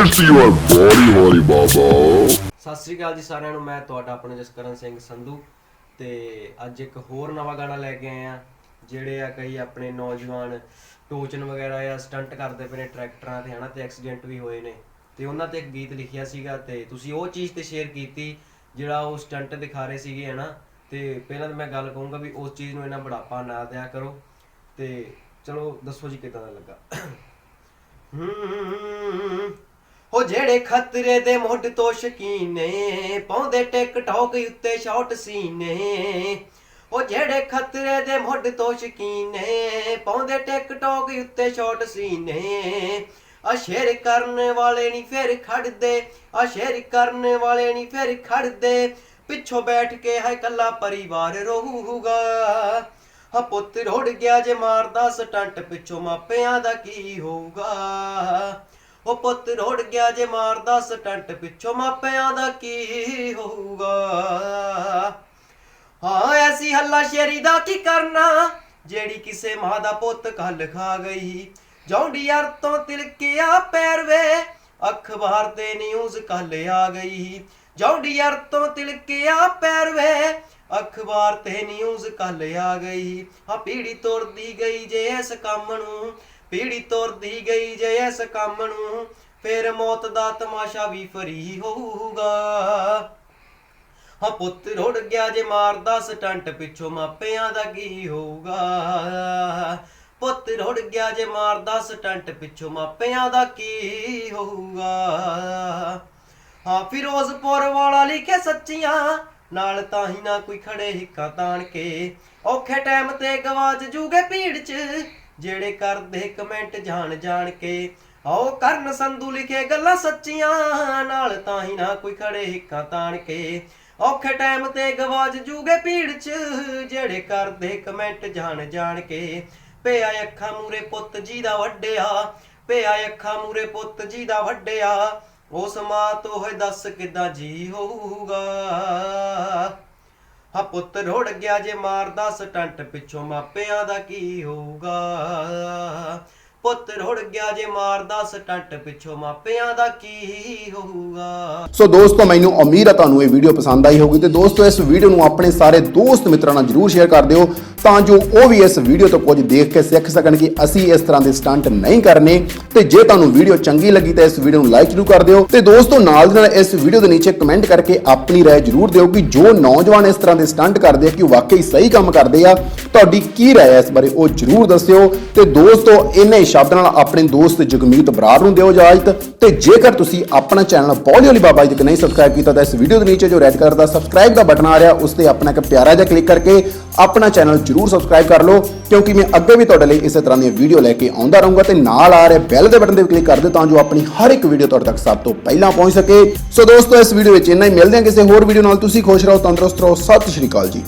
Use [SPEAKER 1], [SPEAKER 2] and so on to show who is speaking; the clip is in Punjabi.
[SPEAKER 1] It's your body, holy baba.
[SPEAKER 2] Sat Sri ਅਕਾਲ ਜੀ ਸਾਰਿਆਂ ਨੂੰ ਮੈਂ ਤੁਹਾਡਾ ਆਪਣਾ ਜਸਕਰਨ ਸਿੰਘ ਸੰਧੂ ਤੇ ਅੱਜ ਇੱਕ ਹੋਰ ਨਵਾਂ ਗਾਣਾ ਲੈ ਕੇ ਆਏ ਆ ਜਿਹੜੇ ਆ ਕਈ ਆਪਣੇ ਨੌਜਵਾਨ ਟੋਚਨ ਵਗੈਰਾ ਜਾਂ ਸਟੰਟ ਕਰਦੇ ਪਏ ਨੇ ਟਰੈਕਟਰਾਂ ਤੇ ਹਨਾ ਤੇ ਐਕਸੀਡੈਂਟ ਵੀ ਹੋਏ ਨੇ। ਤੇ ਉਹਨਾਂ ਤੇ ਇੱਕ ਗੀਤ ਲਿਖਿਆ ਸੀਗਾ ਤੇ ਤੁਸੀਂ ਉਹ ਚੀਜ਼ ਤੇ ਸ਼ੇਅਰ ਕੀਤੀ ਜਿਹੜਾ ਉਹ ਸਟੰਟ ਦਿਖਾ ਰਹੇ ਸੀਗੇ ਹਨਾ। ਤੇ ਪਹਿਲਾਂ ਤਾਂ ਮੈਂ ਗੱਲ ਕਹੂੰਗਾ ਵੀ ਉਸ ਚੀਜ਼ ਨੂੰ ਇਹਨਾਂ ਬੜਾਪਾ ਨਾ ਦਿਆ ਕਰੋ। ਤੇ ਚਲੋ ਦੱਸੋ ਜੀ ਕਿਦਾਂ ਦਾ ਲੱਗਾ। ਹੂੰ। ਉਹ ਜਿਹੜੇ ਖਤਰੇ ਦੇ ਮੁੱਢ ਤੋਂ ਸ਼ਕੀਨ ਨੇ ਪਾਉਂਦੇ ਟਿਕਟੌਕ ਉੱਤੇ ਸ਼ਾਟ ਸੀਨੇ। ਉਹ ਜਿਹੜੇ ਖਤਰੇ ਦੇ ਮੁੱਢ ਤੋਂ ਸ਼ਕੀਨ ਨੇ ਪਾਉਂਦੇ ਟਿਕਟੌਕ ਉੱਤੇ ਸ਼ਾਟ ਸੀਨੇ। ਆ ਸ਼ੇਰ ਕਰਨ ਵਾਲੇ ਨਹੀਂ ਫਿਰ ਖੜਦੇ, ਆ ਸ਼ੇਰ ਕਰਨ ਵਾਲੇ ਨਹੀਂ ਫਿਰ ਖੜਦੇ। ਪਿੱਛੋਂ ਬੈਠ ਕੇ ਹੈ ਕੱਲਾ ਪਰਿਵਾਰ ਰਹੂਗਾ। ਹਾ ਪੁੱਤ ਰੋੜ ਗਿਆ ਜੇ ਮਾਰਦਾ ਸਟੰਟ, ਪਿੱਛੋਂ ਮਾਪਿਆਂ ਦਾ ਕੀ ਹੋਊਗਾ? ਉਹ ਪੁੱਤ ਰੋੜ ਗਿਆ ਜੇ ਮਾਰਦਾ ਸਟੰਟ ਪਿੱਛੋਂ ਮਾਪਿਆਂ ਦਾ ਕੀ ਹੋਊਗਾ? ਹਾਂ, ਐਸੀ ਹੱਲਾ ਸ਼ੇਰੀ ਦਾ ਕੀ ਕਰਨਾ? ਜਿਹੜੀ ਕਿਸੇ ਮਾਂ ਦਾ ਪੁੱਤ ਕੱਲ ਖਾ ਗਈ। ਜੌਂਡੀਅਰ ਤੋਂ ਤਿਲਕਿਆ ਪੈਰ ਵੇ, ਅਖਬਾਰ ਤੇ ਨਿਊਜ਼ ਕੱਲ ਆ ਗਈ। ਜੌਂਡੀਅਰ ਤੋਂ ਤਿਲਕਿਆ ਪੈਰ ਵੇ, ਅਖਬਾਰ ਤੇ ਨਿਊਜ਼ ਕੱਲ ਆ ਗਈ। ਆ ਪੀੜੀ ਤੁਰਦੀ ਗਈ ਜੇ ਇਸ ਕੰਮ ਨੂੰ। ਪੀੜੀ ਤੁਰਦੀ ਗਈ ਜੇ ਇਸ ਕੰਮ ਨੂੰ, ਫੇਰ ਮੌਤ ਦਾ ਤਮਾਸ਼ਾ ਵੀ ਫਰੀ ਹੋਊਗਾ। ਹਾਂ ਪੁੱਤ ਰੁੜ ਗਿਆ ਜੇ ਮਾਰਦਾ ਸਟੰਟ, ਪਿੱਛੋਂ ਮਾਪਿਆਂ ਦਾ ਕੀ ਹੋਊਗਾ? ਪੁੱਤ ਰੁੜ ਗਿਆ ਜੇ ਮਾਰਦਾ ਸਟੰਟ, ਪਿੱਛੋਂ ਮਾਪਿਆਂ ਦਾ ਕੀ ਹੋਊਗਾ? ਹਾਂ ਫਿਰੋਜ਼ਪੁਰ ਵਾਲਾ ਲਿਖੇ ਸੱਚੀਆਂ, ਨਾਲ ਤਾਂ ਹੀ ਨਾ ਕੋਈ ਖੜੇ ਹਿੱਕਾਂ ਤਾਣ ਕੇ। ਔਖੇ ਟਾਈਮ ਤੇ ਗਵਾਚ ਜੂਗੇ ਭੀੜ 'ਚ ਜਿਹੜੇ ਕਰਦੇ ਕਮੈਂਟ ਜਾਣ ਜਾਣ ਕੇ, ਆਓ ਕਰਨ ਸੰਧੂ ਲਿਖੇ ਗੱਲਾਂ ਸੱਚੀਆਂ ਨਾਲ ਤਾਂ ਹੀ ਨਾ ਕੋਈ ਖੜੇ ਹਿੱਕਾਂ ਤਾਣ ਕੇ। ਔਖੇ ਟਾਈਮ ਤੇ ਗਵਾਚ ਜੂਗੇ ਭੀੜ 'ਚ ਜਿਹੜੇ ਕਰਦੇ ਕਮੈਂਟ ਜਾਣ ਜਾਣ ਕੇ। ਪਿਆ ਅੱਖਾਂ ਮੂਰੇ ਪੁੱਤ ਜੀ ਦਾ ਵੱਡਿਆ, ਪਿਆ ਅੱਖਾਂ ਮੂਰੇ ਪੁੱਤ ਜੀ ਦਾ ਵੱਡਿਆ। ਉਸ ਮਾਂ ਤੋਂ ਹੋਏ ਦੱਸ ਕਿਦਾਂ ਜੀ ਹੋਊਗਾ? ਹਾ ਪੁੱਤ ਰੋੜ ਗਿਆ ਜੇ ਮਾਰਦਾ ਸਟੰਟ ਪਿੱਛੋਂ ਮਾਪਿਆਂ ਦਾ ਕੀ ਹੋਊਗਾ? ਪੁੱਤ ਰੋੜ ਗਿਆ ਜੇ ਮਾਰਦਾ ਸਟੰਟ ਪਿੱਛੋਂ ਮਾਪਿਆਂ ਦਾ ਕੀ ਹੋਊਗਾ?
[SPEAKER 3] ਸੋ ਦੋਸਤੋ, ਮੈਨੂੰ ਉਮੀਦ ਹੈ ਤੁਹਾਨੂੰ ਇਹ ਵੀਡੀਓ ਪਸੰਦ ਆਈ ਹੋਊਗੀ ਤੇ ਦੋਸਤੋ, ਇਸ ਵੀਡੀਓ ਨੂੰ ਆਪਣੇ ਸਾਰੇ ਦੋਸਤ ਮਿੱਤਰਾਂ ਨਾਲ ਜਰੂਰ ਸ਼ੇਅਰ ਕਰ ਦਿਓ। ਤਾਂ ਜੋ ਉਹ ਵੀ ਇਸ ਵੀਡੀਓ ਤੋਂ ਕੁਝ ਦੇਖ ਕੇ ਸਿੱਖ ਸਕਣ ਕਿ ਅਸੀਂ ਇਸ ਤਰ੍ਹਾਂ ਦੇ ਸਟੰਟ ਨਹੀਂ ਕਰਨੇ ਤੇ ਜੇ ਤੁਹਾਨੂੰ ਵੀਡੀਓ ਚੰਗੀ ਲੱਗੀ ਤਾਂ ਇਸ ਵੀਡੀਓ ਨੂੰ ਲਾਈਕ ਜਰੂਰ ਕਰ ਦਿਓ ਤੇ ਦੋਸਤੋ ਨਾਲ ਦੀ ਨਾਲ ਇਸ ਵੀਡੀਓ ਦੇ ਨੀਚੇ ਕਮੈਂਟ ਕਰਕੇ ਆਪਣੀ رائے ਜਰੂਰ ਦਿਓ ਕਿ ਜੋ ਨੌਜਵਾਨ ਇਸ ਤਰ੍ਹਾਂ ਦੇ ਸਟੰਟ ਕਰਦੇ ਆ ਕਿ ਉਹ ਵਾਕਈ ਸਹੀ ਕੰਮ ਕਰਦੇ ਆ ਤੁਹਾਡੀ ਕੀ رائے ਹੈ ਇਸ ਬਾਰੇ ਉਹ ਜਰੂਰ ਦੱਸਿਓ ਤੇ ਦੋਸਤੋ ਇੰਨੇ ਹੀ ਸ਼ਬਦ ਨਾਲ ਆਪਣੇ ਦੋਸਤ ਜਗਮੀਤ ਬਰਾੜ ਨੂੰ ਦਿਓ ਇਜਾਜ਼ਤ ਤੇ ਜੇਕਰ ਤੁਸੀਂ ਆਪਣਾ ਚੈਨਲ ਬੋਲੀ ਵਾਲੀ ਬਾਬਾ ਜੀ ਤੱਕ ਨਹੀਂ ਸਬਸਕ੍ਰਾਈਬ ਕੀਤਾ ਤਾਂ ਇਸ ਵੀਡੀਓ ਦੇ ਨੀਚੇ ਜੋ ਰੈੱਡ ਕਲਰ ਦਾ ਸਬਸਕ੍ਰਾਈਬ ਦਾ ਬਟਨ ਆ ਰਿਹਾ ਉਸ ਤੇ ਆਪਣਾ ਇੱਕ ਪਿਆਰਾ ਜਿਹਾ ਕਲਿੱਕ ਕਰਕੇ ਆਪਣਾ ਚੈਨਲ ਜਰੂਰ ਸਬਸਕ੍ਰਾਈਬ ਕਰ ਲਓ, ਕਿਉਂਕਿ ਮੈਂ ਅੱਗੇ ਵੀ ਤੁਹਾਡੇ ਲਈ ਇਸੇ ਤਰ੍ਹਾਂ ਦੀਆਂ ਵੀਡੀਓ ਲੈ ਕੇ ਆਉਂਦਾ ਰਹੂੰਗਾ ਤੇ ਨਾਲ ਆ ਰਹੇ ਬੈਲ ਦੇ ਬਟਨ ਤੇ ਵੀ ਕਲਿੱਕ ਕਰ ਦਿਓ ਤਾਂ ਜੋ ਆਪਣੀ ਹਰ ਇੱਕ ਵੀਡੀਓ ਤੁਹਾਡੇ ਤੱਕ ਸਭ ਤੋਂ ਪਹਿਲਾਂ ਪਹੁੰਚ ਸਕੇ। ਸੋ ਦੋਸਤੋ, ਇਸ ਵੀਡੀਓ ਵਿੱਚ ਇੰਨਾ ਹੀ, ਮਿਲਦੇ ਹਾਂ ਕਿਸੇ ਹੋਰ ਵੀਡੀਓ ਨਾਲ। ਤੁਸੀਂ ਖੁਸ਼ ਰਹੋ, ਤੰਦਰੁਸਤ ਰਹੋ। ਸਤਿ ਸ਼੍ਰੀ ਅਕਾਲ ਜੀ।